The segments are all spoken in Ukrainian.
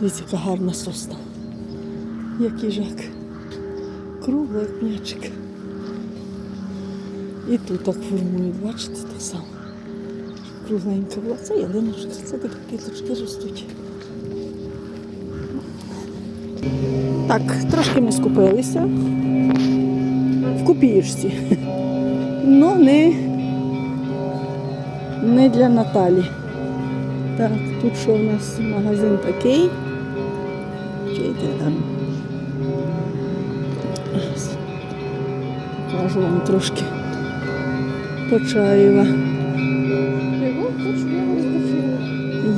Дивіться, яка гарна сосна. Як їжак. Кругла, як м'ячик. І тут так формують, бачите, так само. Кругленька була. Це ялиночка, це такі квіточки ростуть. Так, трошки ми скупилися. В копієчці. Ну, не, не для Наталі. Так, тут що у нас магазин такий. Чуєте там? Покажу вам трошки Почаєва.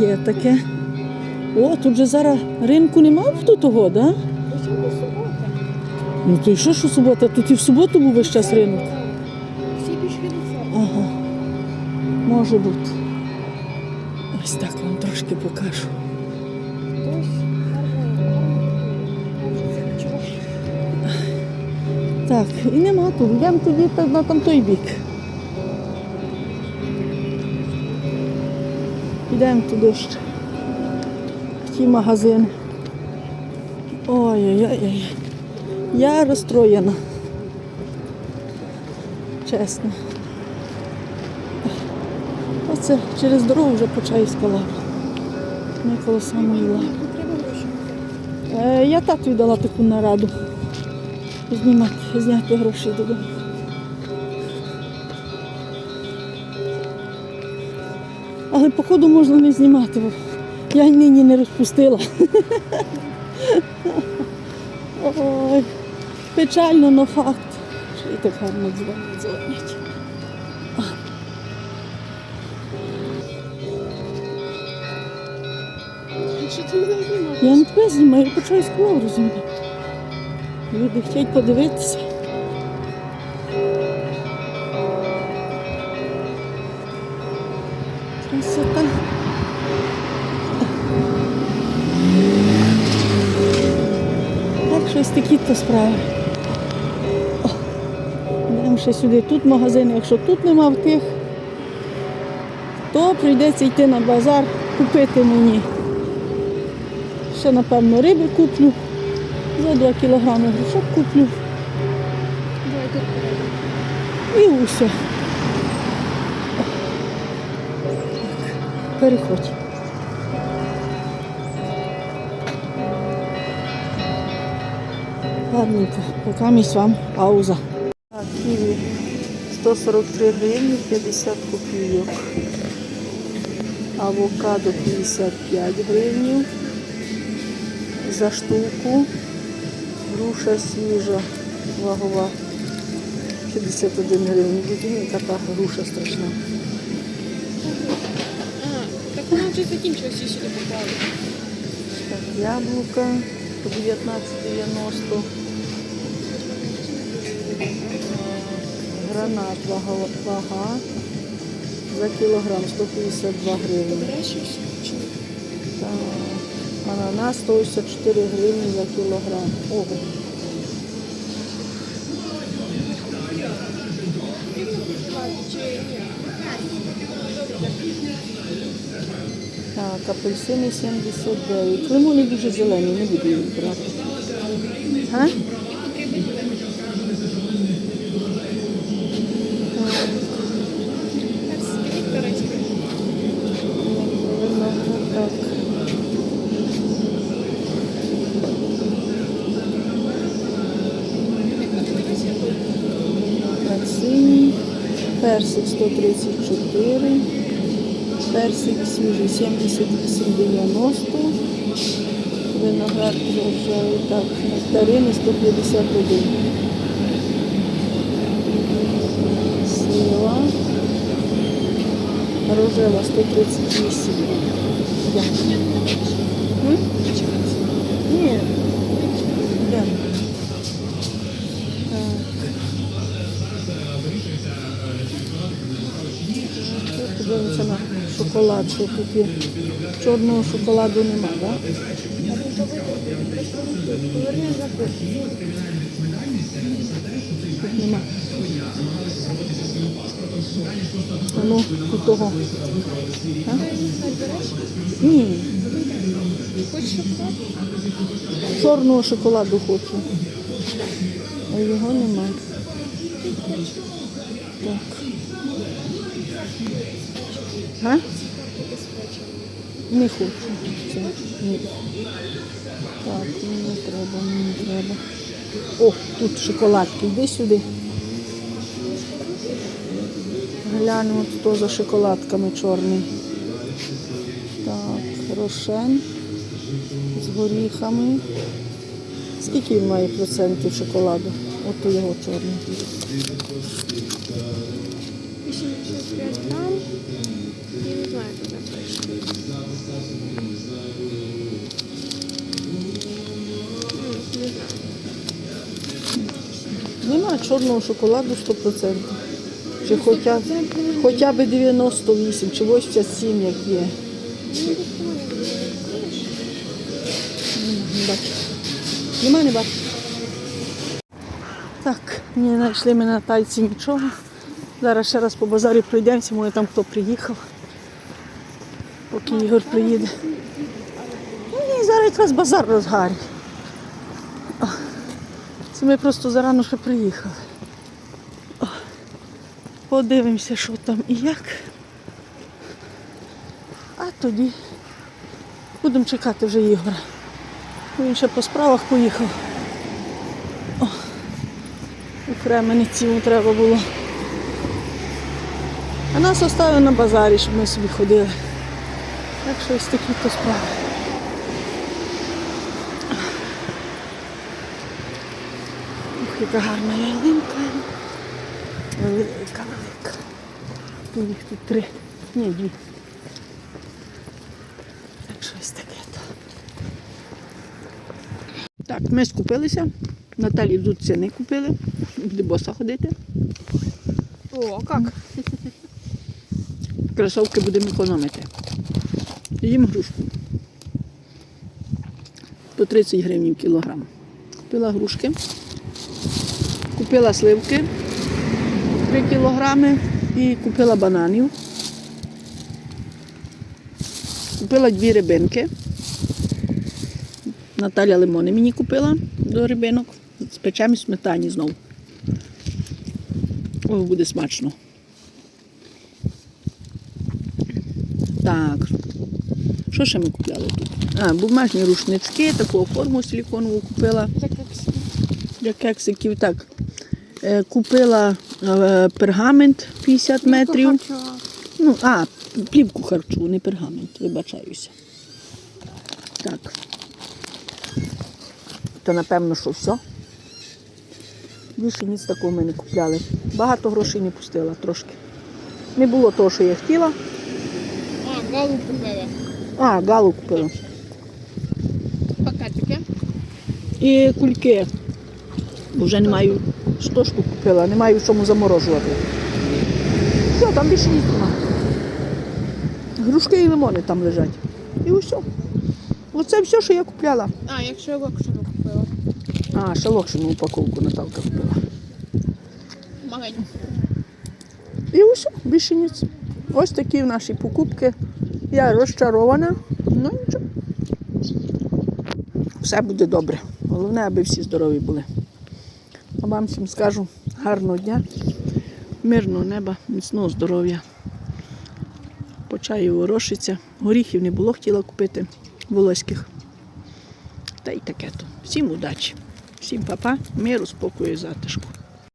Є таке. О, тут же зараз ринку немає тут того, да? Ну то і що, що субота? Тут і в суботу був весь час ринок. Всі пішли до церкви. Ага. Може бути. Ось так вам трошки покажу. Так, і нема тут. Йдемо тоді на там той бік. Йдемо туди ще. В ті магазини. Ой-ой-ой. Я розстроєна. Чесно. Оце через дорогу вже Почаївська лава. Ми коло самої. Не гроші. Е, Я тату дала таку нараду. Знімати, зняти гроші додому. Але походу можна не знімати, я нині не розпустила. Ой, печально, но факт. Що і так гарно дзвонять, дзвонять. Я не тебе знімаю, я почаю склав, розумію. Люди хочуть подивитися. Красота. Так, щось такі то справи. Йдемо ще сюди. Тут магазин, якщо тут нема в тих, то прийдеться йти на базар, купити мені. Ще, напевно, риби куплю. За 2 кілограми грушок куплю. І усе. Переходь. Гарненько. Поки місь вам пауза. Так, ківі 143 гривні 50 копійок. Авокадо 55 гривень за штуку. Груша свіжа, вагова 51 гривень. Дивіться, яка та груша страшна. А, так вона вже закінчилася сюди поклали. Так, яблука по 19,90. Е, Гранат вага, за кілограм 152 гривні. Береш і все. Чи ні? Так, ананас 184 гривні за кілограм. Ого. Так, апельсини 79. Лимони дуже зелені, не буду їх брати. А? Персики турецькі. Наверно, так. Так, синій, персик 134, персик свіжий 78,90, виноград рожевий, так, нектарини 151. Слива, рожева 138. Дякую. Ні. Дякую. Так. Подивимося на, що шоколад, що тут є. Чорного шоколаду нема, так? Тут нема. А ну, тут того. А? Ні, чорного шоколаду хочу. А його Так. А? Не хочу. Ні. Так, мені не треба, мені не треба. О, тут шоколадки. Йди сюди. Глянемо, тут то за шоколадками чорний. Так, рошен з горіхами. Скільки він має процентів шоколаду? От його чорний. 85 грам. Я не знаю, куди. М, Нема чорного шоколаду 100%. Чи хоча, хоча б 98, чи 87, як є. Бачу. Нема, не бачу. Так, не знайшли ми на тальці нічого. Зараз ще раз по базарі пройдемося, може там хто приїхав. Поки Ігор приїде. Ні, зараз якраз базар розгарі. О, Це ми просто зарано ще приїхали. Подивимося, що там і як. А тоді будемо чекати вже Ігора. Він ще по справах поїхав. У Кремениці йому треба було. А нас оставили на базарі, щоб ми собі ходили. Так що ось такі то справи. Ух, яка гарна ялинка. Велика, велика. Ну, Їх тут три. Ні, дві. Так що ось таке то. Так, ми скупилися. Наталі взутися не купили. Буде боса ходити. О, а как? Кросовки будемо економити. Їм грушку. По 30 гривень кілограм. Купила грушки. Купила сливки 3 кілограми і купила бананів. Купила дві рибинки. Наталя лимони мені купила до рибинок. Спечемо сметані знову. О, буде смачно. Так. Що ще ми купляли тут? А, бумажні рушнички, таку форму силіконову купила Так как для кексиків. Так. Е, купила е, пергамент 50 метрів. Ну, а, плівку харчу, не пергамент, вибачаюся. Так. То напевно, що все. Більше ніц такого ми не купляли. Багато грошей не пустила трошки. Не було того, що я хотіла. А, галу купила. А, галу купила. Пакетики. І кульки. Бо вже не маю штошку купила, не маю в чому заморожувати. Все, там більше ніч. Грушки і лимони там лежать. І усе. Оце все, що я купляла. А, якщо я локшину купила. А, ще локшину упаковку Наталка купила. Маленьку. І усе, більше ніц. Ось такі в наші покупки. Я розчарована. Ну нічого. Все буде добре. Головне, аби всі здорові були. А вам всім скажу гарного дня, мирного неба, міцного здоров'я. По чаю ворошиться. Горіхів не було, хотіла купити волоських. Та й таке то. Всім удачі, всім папа, миру, спокою затишку.